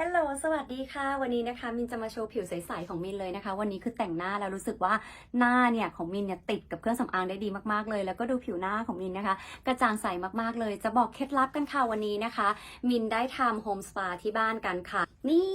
ฮัลโหล สวัสดีค่ะ วันนี้นะคะ มินจะมาโชว์ผิวใสๆของมินเลยนะคะ วันนี้คือแต่งหน้าแล้วรู้สึกว่าหน้าเนี่ยของมินเนี่ยติดกับเครื่องสำอางได้ดีมากๆเลย แล้วก็ดูผิวหน้าของมินนะคะ กระจ่างใสมากๆเลย จะบอกเคล็ดลับกันค่ะวันนี้นะคะ มินได้ทำโฮมสปาที่บ้านกันค่ะ นี่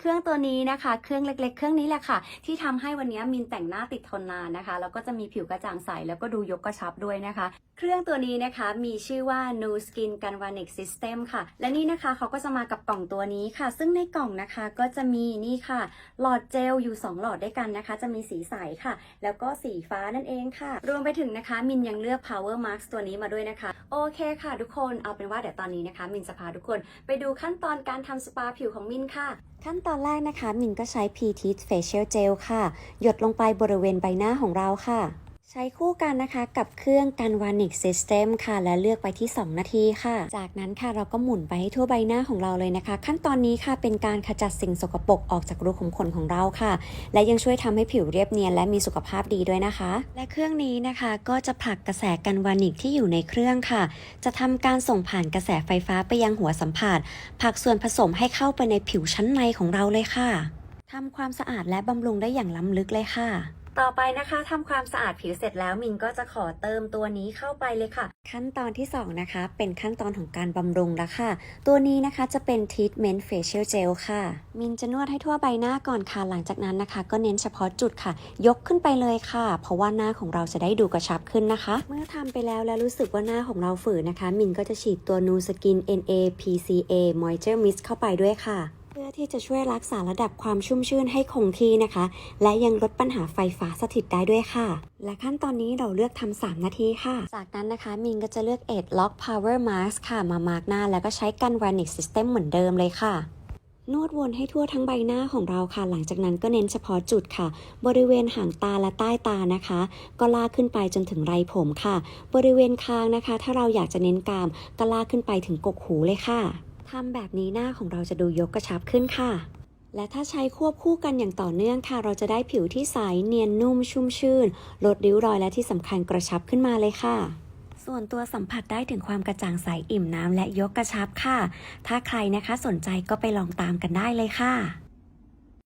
เครื่องตัวนี้นะคะ เครื่องเล็ก ๆ เครื่องนี้แหละค่ะ ที่ทำให้วันนี้มินแต่งหน้าติดทนนานนะคะ แล้วก็จะมีผิวกระจ่างใสแล้วก็ดูยกกระชับด้วยนะคะ เครื่องตัวนี้นะคะมีชื่อว่า New Skin Galvanic System ค่ะ และนี่นะคะเขาก็จะมากับกล่องตัวนี้ค่ะ ซึ่งในกล่องนะคะก็จะมีนี่ค่ะ หลอดเจลอยู่ 2 หลอดด้วยกันนะคะ จะมีสีใสค่ะ แล้วก็สีฟ้านั่นเองค่ะ รวมไปถึงนะคะ มินยังเลือก Power Mask ตัวนี้มาด้วยนะคะ โอเคค่ะทุกคนเอาเป็นว่าเดี๋ยวตอนนี้นะคะ มินจะพาทุกคนไปดูขั้นตอนการทำสปาผิวของมินค่ะขั้นตอนแรกนะคะ มินก็ใช้ p t Facial Gel ค่ะ หยดลงไปบริเวณใบหน้าของเราค่ะ ใช้คู่กันนะคะกับเครื่องกันวานิกซิสเต็มค่ะ และเลือกไปที่ 2 นาทีค่ะ จากนั้นค่ะเราก็หมุนไปให้ทั่วใบหน้าของเราเลยนะคะ ขั้นตอนนี้ค่ะเป็นการขจัดสิ่งสกปรกออกจากรูขุมขนของเราค่ะ และยังช่วยทำให้ผิวเรียบเนียนและมีสุขภาพดีด้วยนะคะ และเครื่องนี้นะคะก็จะผลักกระแสกันวานิกที่อยู่ในเครื่องค่ะ จะทำการส่งผ่านกระแสไฟฟ้าไปยังหัวสัมผัสผลักส่วนผสมให้เข้าไปในผิวชั้นในของเราเลยค่ะทำความสะอาดและบำรุงได้อย่างล้ำลึกเลยค่ะ ต่อไปนะคะทำความสะอาดผิวเสร็จแล้วมินก็จะขอเติมตัวนี้เข้าไปเลยค่ะ ขั้นตอนที่ 2 นะคะ เป็นขั้นตอนของการบำรุงแล้วค่ะ ตัวนี้นะคะจะเป็น Treatment Facial Gel ค่ะ มินจะนวดให้ทั่วใบหน้าก่อนค่ะ หลังจากนั้นนะคะ ก็เน้นเฉพาะจุดค่ะ ยกขึ้นไปเลยค่ะ เพราะว่าหน้าของเราจะได้ดูกระชับขึ้นนะคะ เมื่อทำไปแล้วแล้วรู้สึกว่าหน้าของเราฝืนนะคะ มินก็จะฉีดตัว Nu Skin NA PCA Moisture Mist เข้าไปด้วยค่ะ พื่อที่จะช่วยรักษาระดับความชุ่มชื่นให้คงที่นะคะ และยังลดปัญหาไฟฟ้าสถิตได้ด้วยค่ะ และขั้นตอนนี้เราเลือกทำ3นาทีค่ะ จากนั้นนะคะมินก็จะเลือก Edge Lock Power Mask ค่ะมามาร์กหน้า แล้วก็ใช้กัน Vanic System เหมือนเดิมเลยค่ะนวดวนให้ทั่วทั้งใบหน้าของเราค่ะ หลังจากนั้นก็เน้นเฉพาะจุดค่ะ บริเวณหางตาและใต้ตานะคะ ก็ลากขึ้นไปจนถึงไรผมค่ะ บริเวณคางนะคะ ถ้าเราอยากจะเน้นกรามก็ลากขึ้นไปถึงกกหูเลยค่ะ ทำแบบนี้หน้าของเราจะดูยกกระชับขึ้นค่ะ และถ้าใช้ควบคู่กันอย่างต่อเนื่องค่ะ เราจะได้ผิวที่ใสเนียนนุ่มชุ่มชื่น ลดริ้วรอยและที่สำคัญกระชับขึ้นมาเลยค่ะส่วนตัวสัมผัสได้ถึงความกระจ่างใสอิ่มน้ำและยกกระชับค่ะ ถ้าใครนะคะสนใจก็ไปลองตามกันได้เลยค่ะ